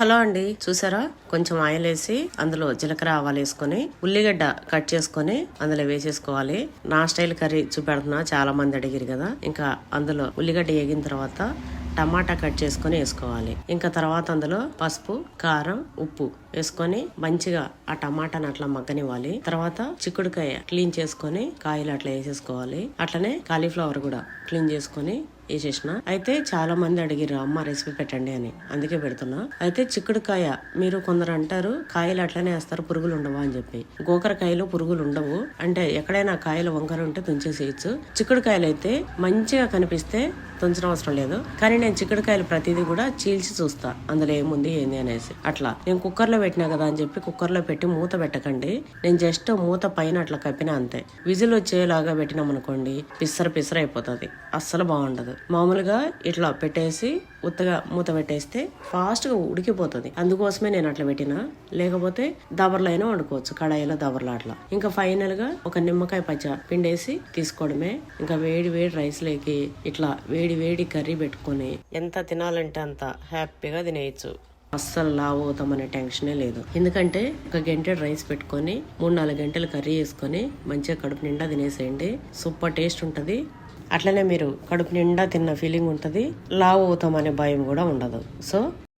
Hello అండి చూసారా? కొంచెం ఆయిల్ వేసి అందులో జీలకర్ర ఆవాలు వేసుకొని ఉల్లిగడ్డ కట్ చేసుకొని అందులో వేసేసుకోవాలి. నా స్టైల్ కర్రీ చూపెడుతున్నా చాలా మంది అడిగిరు కదా. ఇంకా అందులో ఉల్లిగడ్డ వేగిన తర్వాత టమాటా కట్ చేసుకొని వేసుకోవాలి. ఇంకా తర్వాత అందులో పసుపు కారం ఉప్పు వేసుకొని మంచిగా ఆ టమాటాని అట్లా మగ్గనివ్వాలి. తర్వాత చిక్కుడుకాయ క్లీన్ చేసుకొని కాయలు అట్లా వేసేసుకోవాలి. అట్లనే కాలీఫ్లవర్ కూడా క్లీన్ చేసుకొని వేసేసిన. అయితే చాలా మంది అడిగిరు అమ్మ రెసిపీ పెట్టండి అని. అందుకే పెడుతున్నా. అయితే చిక్కుడుకాయ మీరు కొందరు అంటారు కాయలు అట్లనే వేస్తారు పురుగులు ఉండవా అని చెప్పి. గోకరకాయలు పురుగులు ఉండవు. అంటే ఎక్కడైనా కాయలు వంకర ఉంటే తుంచేసేయచ్చు. చిక్కుడుకాయలు అయితే మంచిగా కనిపిస్తే తుంచడం అవసరం లేదు. కానీ నేను చిక్కుడుకాయలు ప్రతిదీ కూడా చీల్చి చూస్తా. అందులో ఏముంది ఏంది అనేసి. అట్లా. నేను కుక్కర్లో పెట్టినా కదా అని చెప్పి కుక్కర్లో పెట్టి మూత పెట్టకండి. నేను జస్ట్ మూత పైన అట్లా కప్పినా అంతే. విజిల్ వచ్చేలాగా పెట్టినాం అనుకోండి పిసర పిసర అయిపోతుంది. అస్సలు బాగుండదు. మామూలుగా ఇట్లా పెట్టేసి ఉత్తగా మూత పెట్టేస్తే ఫాస్ట్గా ఉడికిపోతుంది. అందుకోసమే నేను అట్లా పెట్టిన. లేకపోతే దబర్లో అయినా వండుకోవచ్చు. కడాయిలో దబర్లో అట్లా. ఇంకా ఫైనల్గా ఒక నిమ్మకాయ పచ్చ పిండేసి తీసుకోవడమే. ఇంకా వేడి వేడి రైస్లోకి ఇట్లా వేడి వేడి వేడి కర్రీ పెట్టుకొని ఎంత తినాలంటే అంత హ్యాపీగా తినేయచ్చు. అస్సలు లావు అవుతామనే టెన్షనే లేదు. ఎందుకంటే ఒక గంటె రైస్ పెట్టుకొని మూడు నాలుగు గంటలు కర్రీ వేసుకొని మంచిగా కడుపు నిండా తినేసేయండి. సూపర్ టేస్ట్ ఉంటుంది. అట్లనే మీరు కడుపు నిండా తిన్న ఫీలింగ్ ఉంటుంది. లావు అవుతామనే భయం కూడా ఉండదు. సో